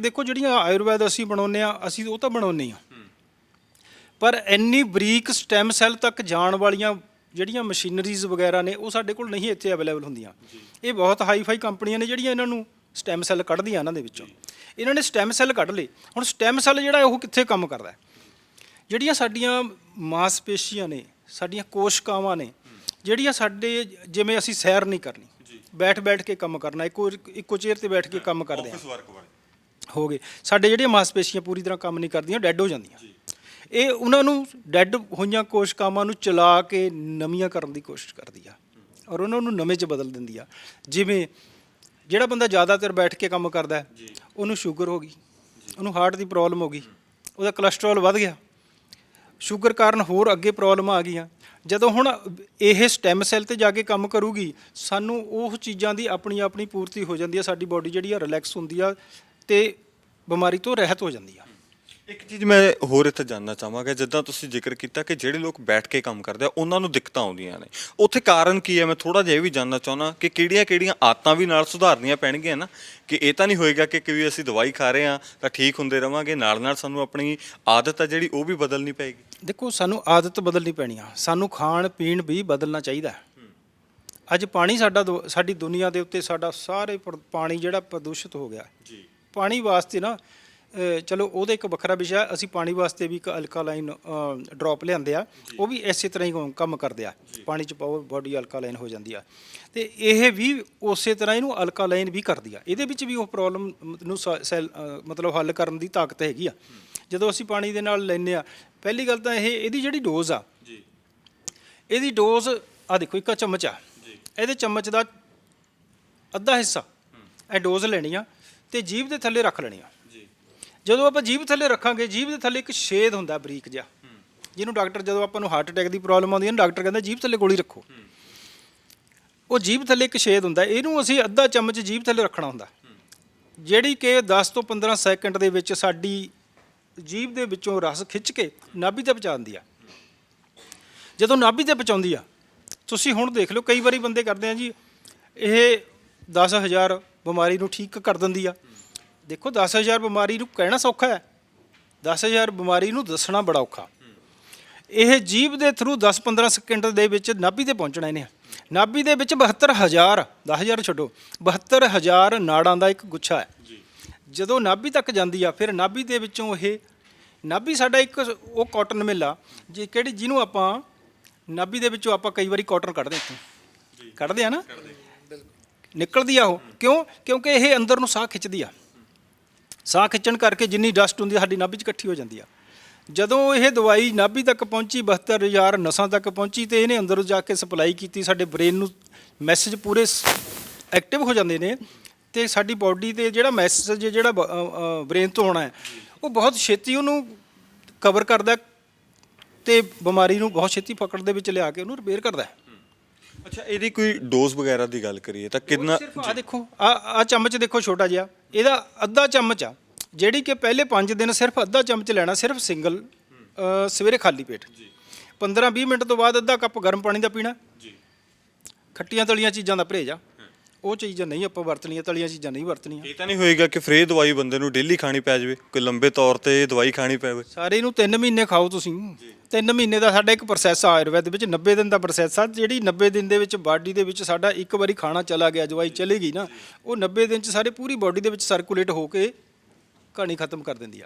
ਦੇਖੋ ਜਿਹੜੀਆਂ ਆਯੁਰਵੈਦ ਅਸੀਂ ਬਣਾਉਂਦੇ ਆ ਅਸੀਂ ਉਹ ਤਾਂ ਬਣਾਉਂਦੇ ਆ ਪਰ ਇੰਨੀ ਬਰੀਕ ਸਟੈਮ ਸੈੱਲ ਤੱਕ ਜਾਣ ਵਾਲੀਆਂ ਜਿਹੜੀਆਂ ਮਸ਼ੀਨਰੀਜ਼ ਵਗੈਰਾ ਨੇ ਉਹ ਸਾਡੇ ਕੋਲ ਨਹੀਂ ਇੱਥੇ ਅਵੇਲੇਬਲ ਹੁੰਦੀਆਂ। ਇਹ ਬਹੁਤ ਹਾਈ-ਫਾਈ ਕੰਪਨੀਆਂ ਨੇ ਜਿਹੜੀਆਂ ਇਹਨਾਂ ਨੂੰ ਸਟੈਮ ਸੈੱਲ ਕੱਢਦੀਆਂ ਇਹਨਾਂ ਦੇ ਵਿੱਚੋਂ। ਇਹਨਾਂ ਨੇ ਸਟੈਮ ਸੈੱਲ ਕੱਢ ਲਏ। ਹੁਣ ਸਟੈਮ ਸੈੱਲ ਜਿਹੜਾ ਉਹ ਕਿੱਥੇ ਕੰਮ ਕਰਦਾ ਹੈ? ਜਿਹੜੀਆਂ ਸਾਡੀਆਂ ਮਾਸਪੇਸ਼ੀਆਂ ਨੇ ਸਾਡੀਆਂ ਕੋਸ਼ਕਾਵਾਂ ਨੇ ਜਿਹੜੀਆਂ ਸਾਡੇ ਜਿਵੇਂ ਅਸੀਂ ਸੈਰ ਨਹੀਂ ਕਰਨੀ। ਬੈਠ ਬੈਠ ਕੇ ਕੰਮ ਕਰਨਾ ਇੱਕੋ ਇੱਕੋ ਚੇਅਰ ਤੇ ਬੈਠ ਕੇ ਕੰਮ ਕਰਦੇ ਆ ਵਰਕ ਵਾਲੇ ਹੋ ਗਏ। ਸਾਡੇ ਜਿਹੜੀਆਂ ਮਾਸਪੇਸ਼ੀਆਂ ਪੂਰੀ ਤਰ੍ਹਾਂ ਕੰਮ ਨਹੀਂ ਕਰਦੀਆਂ ਡੈੱਡ ਹੋ ਜਾਂਦੀਆਂ। ਇਹ ਉਹਨਾਂ ਨੂੰ ਡੈੱਡ ਹੋਈਆਂ ਕੋਸ਼ਿਕਾਵਾਂ ਨੂੰ ਚਲਾ ਕੇ ਨਵੀਆਂ ਕਰਨ ਦੀ ਕੋਸ਼ਿਸ਼ ਕਰਦੀ ਆ। ਔਰ ਉਹਨਾਂ ਨੂੰ ਨਵੇਂ 'ਚ ਬਦਲ ਦਿੰਦੀ ਆ। ਜਿਵੇਂ ਜਿਹੜਾ ਬੰਦਾ ਜ਼ਿਆਦਾਤਰ ਬੈਠ ਕੇ ਕੰਮ ਕਰਦਾ ਹੈ, ਉਹਨੂੰ ਸ਼ੂਗਰ ਹੋ ਗਈ ਉਹਨੂੰ ਹਾਰਟ ਦੀ ਪ੍ਰੋਬਲਮ ਹੋ ਗਈ ਉਹਦਾ ਕੋਲੇਸਟ੍ਰੋਲ ਵੱਧ ਗਿਆ। ਸ਼ੂਗਰ ਕਾਰਨ ਹੋਰ ਅੱਗੇ ਪ੍ਰੋਬਲਮ ਆ ਗਈਆਂ। ਜਦੋਂ ਹੁਣ ਇਹ ਸਟੈਮ ਸੈੱਲ ਤੇ ਜਾ ਕੇ ਕੰਮ ਕਰੂਗੀ ਸਾਨੂੰ ਉਹ ਚੀਜ਼ਾਂ ਦੀ ਆਪਣੀ ਆਪਣੀ ਪੂਰਤੀ ਹੋ ਜਾਂਦੀ ਆ। ਸਾਡੀ ਬਾਡੀ ਜਿਹੜੀ ਆ ਰਿਲੈਕਸ ਹੁੰਦੀ ਆ। ਤੇ ਬਿਮਾਰੀ ਤੋਂ ਰਹਿਤ ਹੋ ਜਾਂਦੀ ਆ। ਇੱਕ ਚੀਜ਼ ਮੈਂ ਹੋਰ ਇੱਥੇ ਜਾਨਣਾ ਚਾਹਾਂਗਾ ਜਿੱਦਾਂ ਤੁਸੀਂ ਜ਼ਿਕਰ ਕੀਤਾ ਕਿ ਜਿਹੜੇ ਲੋਕ ਬੈਠ ਕੇ ਕੰਮ ਕਰਦੇ ਆ ਉਹਨਾਂ ਨੂੰ ਦਿੱਕਤਾਂ ਆਉਂਦੀਆਂ ਨੇ। ਉੱਥੇ ਕਾਰਨ ਕੀ ਹੈ? ਮੈਂ ਥੋੜਾ ਜਿਹਾ ਇਹ ਵੀ ਜਾਨਣਾ ਚਾਹੁੰਦਾ ਕਿ ਕਿਹੜੀਆਂ-ਕਿਹੜੀਆਂ ਆਦਤਾਂ ਵੀ ਨਾਲ ਸੁਧਾਰਨੀਆਂ ਪੈਣਗੀਆਂ ਨਾ ਕਿ ਇਹ ਤਾਂ ਨਹੀਂ ਹੋਏਗਾ ਕਿ ਕਿਉਂਕਿ ਅਸੀਂ ਦਵਾਈ ਖਾ ਰਹੇ ਆ ਤਾਂ ਠੀਕ ਹੁੰਦੇ ਰਵਾਂਗੇ ਨਾਲ-ਨਾਲ ਸਾਨੂੰ ਆਪਣੀ ਆਦਤ ਆ ਜਿਹੜੀ ਉਹ ਵੀ ਬਦਲਣੀ ਪਏਗੀ। ਦੇਖੋ ਸਾਨੂੰ ਆਦਤ ਬਦਲਣੀ ਪੈਣੀ ਆ। ਸਾਨੂੰ ਖਾਣ ਪੀਣ ਵੀ ਬਦਲਣਾ ਚਾਹੀਦਾ। ਅੱਜ ਪਾਣੀ ਸਾਡਾ ਸਾਡੀ ਦੁਨੀਆ ਦੇ ਉੱਤੇ ਸਾਡਾ ਸਾਰੇ ਪਾਣੀ ਜਿਹੜਾ ਪ੍ਰਦੂਸ਼ਿਤ ਹੋ ਗਿਆ ਜੀ। ਪਾਣੀ ਵਾਸਤੇ ਨਾ ਅ, ਚਲੋ ਉਹਦਾ ਇੱਕ ਵੱਖਰਾ ਵਿਸ਼ਾ ਹੈ। ਅਸੀਂ ਪਾਣੀ ਵਾਸਤੇ ਵੀ ਇੱਕ ਅਲਕਾਲਾਈਨ ਡ੍ਰੌਪ ਲਿਆਂਦੇ ਆ ਉਹ ਵੀ ਇਸੇ ਤਰ੍ਹਾਂ ਹੀ ਕੰਮ- ਕੰਮ ਕਰਦੇ ਆ। ਪਾਣੀ ਚ ਪਾਓ ਬਾਡੀ ਅਲਕਾਲਾਈਨ ਹੋ ਜਾਂਦੀ ਆ। ਤੇ ਇਹ ਵੀ ਉਸੇ ਤਰ੍ਹਾਂ ਇਹਨੂੰ ਅਲਕਾਲਾਈਨ ਵੀ ਕਰਦੀ ਆ। ਇਹਦੇ ਵਿੱਚ ਵੀ ਉਹ ਪ੍ਰੋਬਲਮ ਨੂੰ ਸ- ਸੈੱਲ ਅ, ਮਤਲਬ ਹੱਲ ਕਰਨ ਦੀ ਤਾਕਤ ਹੈਗੀ ਆ। ਜਦੋਂ ਅਸੀਂ ਪਾਣੀ ਦੇ ਨਾਲ ਲੈਂਦੇ ਆ ਪਹਿਲੀ ਗੱਲ ਤਾਂ ਇਹ ਇਹਦੀ ਜਿਹੜੀ ਡੋਜ਼ ਆ ਜੀ। ਇਹਦੀ ਡੋਜ਼ ਆ ਦੇਖੋ ਇੱਕ ਚਮਚ ਆ। ਇਹਦੇ ਚਮਚ ਦਾ ਅੱਧਾ ਹਿੱਸਾ ਇਹ ਡੋਜ਼ ਲੈਣੀ ਆ। ਤੇ ਜੀਭ ਦੇ ਥੱਲੇ ਰੱਖ ਲੈਣੀ ਆ। ਜੀ। ਜਦੋਂ ਆਪਾਂ ਜੀਭ ਥੱਲੇ ਰੱਖਾਂਗੇ ਜੀਭ ਦੇ ਥੱਲੇ ਇੱਕ ਛੇਦ ਹੁੰਦਾ ਬਰੀਕ ਜਿਹਾ। ਜਿਹਨੂੰ ਡਾਕਟਰ ਜਦੋਂ ਆਪਾਂ ਨੂੰ ਹਾਰਟ ਅਟੈਕ ਦੀ ਪ੍ਰੋਬਲਮ ਆਉਂਦੀ ਹੈ ਨਾ ਡਾਕਟਰ ਕਹਿੰਦਾ ਜੀਭ ਥੱਲੇ ਗੋਲੀ ਰੱਖੋ। ਉਹ ਜੀਭ ਥੱਲੇ ਇੱਕ ਛੇਦ ਹੁੰਦਾ ਇਹਨੂੰ ਅਸੀਂ ਅੱਧਾ ਚਮਚ ਜੀਭ ਥੱਲੇ ਰੱਖਣਾ ਹੁੰਦਾ। ਜਿਹੜੀ ਕਿ 10 ਤੋਂ 15 ਸੈਕਿੰਡ ਦੇ ਵਿੱਚ ਸਾਡੀ ਜੀਭ ਦੇ ਵਿੱਚੋਂ ਰਸ ਖਿੱਚ ਕੇ ਨਾਭੀ ਤੇ ਪਹੁੰਚਾਉਂਦੀ ਆ। ਜਦੋਂ ਨਾਭੀ ਤੇ ਪਹੁੰਚਾਉਂਦੀ ਆ ਤੁਸੀਂ ਹੁਣ ਦੇਖ ਲਓ ਕਈ ਵਾਰੀ ਬੰਦੇ ਕਰਦੇ ਆ ਜੀ ਇਹ 10000 ਬਿਮਾਰੀ ਨੂੰ ਠੀਕ ਕਰ ਦਿੰਦੀ ਆ। ਦੇਖੋ 10000 ਬਿਮਾਰੀ ਨੂੰ ਕਹਿਣਾ ਸੌਖਾ ਹੈ। 10000 ਬਿਮਾਰੀ ਨੂੰ ਦੱਸਣਾ ਬੜਾ ਔਖਾ। ਇਹ ਜੀਭ ਦੇ ਥਰੂ 10-15 ਸਕਿੰਟ ਦੇ ਵਿੱਚ ਨਾਭੀ ਤੇ ਪਹੁੰਚਣਾ ਇਹਨੇ। ਨਾਭੀ ਦੇ ਵਿੱਚ 72000 10000 ਛੱਡੋ 72000 ਨਾੜਾਂ ਦਾ ਇੱਕ ਗੁੱਛਾ ਹੈ। ਜਦੋਂ ਨਾਭੀ ਤੱਕ ਜਾਂਦੀ ਆ ਫਿਰ ਨਾਭੀ ਦੇ ਵਿੱਚੋਂ ਇਹ ਨਾਭੀ ਸਾਡਾ ਇੱਕ ਉਹ ਕਾਟਨ ਮਿੱਲ ਆ ਜੇ ਕਿਹੜੀ ਜਿਹਨੂੰ ਆਪਾਂ ਨਾਭੀ ਦੇ ਵਿੱਚੋਂ ਆਪਾਂ ਕਈ ਵਾਰੀ ਕਾਟਨ ਕੱਢਦੇ ਇੱਥੋਂ। ਕੱਢਦੇ ਆ ਨਾ? ਨਿਕਲਦੀ ਆ ਉਹ। ਕਿਉਂ? ਕਿਉਂਕਿ ਇਹ ਅੰਦਰ ਨੂੰ ਸਾਹ ਖਿੱਚਦੀ ਆ। ਸਾਹ ਖਿੱਚਣ ਕਰਕੇ ਜਿੰਨੀ ਡਸਟ ਹੁੰਦੀ ਆ, ਸਾਡੀ ਨਾਭੀ 'ਚ ਇਕੱਠੀ ਹੋ ਜਾਂਦੀ ਆ। ਜਦੋਂ ਇਹ ਦਵਾਈ ਨਾਭੀ ਤੱਕ ਪਹੁੰਚੀ 72000 ਨਸਾਂ ਤੱਕ ਪਹੁੰਚੀ ਤੇ ਇਹਨੇ ਅੰਦਰ ਜਾ ਕੇ ਸਪਲਾਈ ਕੀਤੀ, ਸਾਡੇ ਬ੍ਰੇਨ ਨੂੰ ਮੈਸੇਜ ਪੂਰੇ ਐਕਟਿਵ ਹੋ ਜਾਂਦੇ ਨੇ ਤੇ ਸਾਡੀ ਬਾਡੀ ਤੇ ਜਿਹੜਾ ਮੈਸੇਜ ਜਿਹੜਾ ਬ੍ਰੇਨ ਤੋਂ ਆਉਣਾ ਹੈ, ਉਹ ਬਹੁਤ ਛੇਤੀ ਉਹਨੂੰ ਕਵਰ ਕਰਦਾ ਹੈ ਤੇ ਬਿਮਾਰੀ ਨੂੰ ਬਹੁਤ ਛੇਤੀ ਪਕੜ ਦੇ ਵਿੱਚ ਲਿਆ ਕੇ ਉਹਨੂੰ ਰਿਪੇਅਰ ਕਰਦਾ ਹੈ। ਅੱਛਾ ਇਹਦੀ ਕੋਈ ਡੋਜ਼ ਵਗੈਰਾ ਦੀ ਗੱਲ ਕਰੀਏ ਤਾਂ ਕਿੰਨਾ ਸਿਰਫ ਆ ਦੇਖੋ ਆ ਆ ਚਮਚ ਦੇਖੋ ਛੋਟਾ ਜਿਹਾ। ਇਹਦਾ ਅੱਧਾ ਚਮਚ ਆ ਜਿਹੜੀ ਕਿ ਪਹਿਲੇ 5 ਦਿਨ ਸਿਰਫ ਅੱਧਾ ਚਮਚ ਲੈਣਾ ਸਿਰਫ ਸਿੰਗਲ ਸਵੇਰੇ ਖਾਲੀ ਪੇਟ। 15 20 ਮਿੰਟ ਤੋਂ ਬਾਅਦ ਅੱਧਾ ਕੱਪ ਗਰਮ ਪਾਣੀ ਦਾ ਪੀਣਾ। ਜੀ। ਖੱਟੀਆਂ ਤਲੀਆਂ ਚੀਜ਼ਾਂ ਦਾ ਪਰਹੇਜ ਆ। ਉਹ ਚੀਜ਼ਾਂ ਨਹੀਂ ਆਪਾਂ ਵਰਤਣੀਆਂ ਤਲੀਆਂ ਚੀਜ਼ਾਂ ਨਹੀਂ ਵਰਤਣੀਆਂ। ਇਹ ਤਾਂ ਨਹੀਂ ਹੋਏਗਾ ਕਿ ਫ੍ਰੀ ਦਵਾਈ ਬੰਦੇ ਨੂੰ ਡੇਲੀ ਖਾਣੀ ਪੈ ਜਾਵੇ ਕੋਈ ਲੰਬੇ ਤੌਰ ਤੇ ਇਹ ਦਵਾਈ ਖਾਣੀ ਪਵੇ ਸਾਰੇ ਨੂੰ 3 ਮਹੀਨੇ ਖਾਓ ਤੁਸੀਂ। 3 ਮਹੀਨੇ ਦਾ ਸਾਡਾ ਇੱਕ ਪ੍ਰੋਸੈਸ ਆ ਆਯੁਰਵੈਦ ਵਿੱਚ 90 ਦਿਨ ਦਾ ਪ੍ਰੋਸੈਸ ਆ ਜਿਹੜੀ 90 ਦਿਨ ਦੇ ਵਿੱਚ ਬਾਡੀ ਦੇ ਵਿੱਚ ਸਾਡਾ ਇੱਕ ਵਾਰੀ ਖਾਣਾ ਚਲਾ ਗਿਆ ਦਵਾਈ ਚਲੀ ਗਈ ਨਾ ਉਹ 90 ਦਿਨ ਚ ਸਾਰੇ ਪੂਰੀ ਬਾਡੀ ਦੇ ਵਿੱਚ ਸਰਕੂਲੇਟ ਹੋ ਕੇ ਕਹਾਣੀ ਖਤਮ ਕਰ ਦਿੰਦੀ ਆ।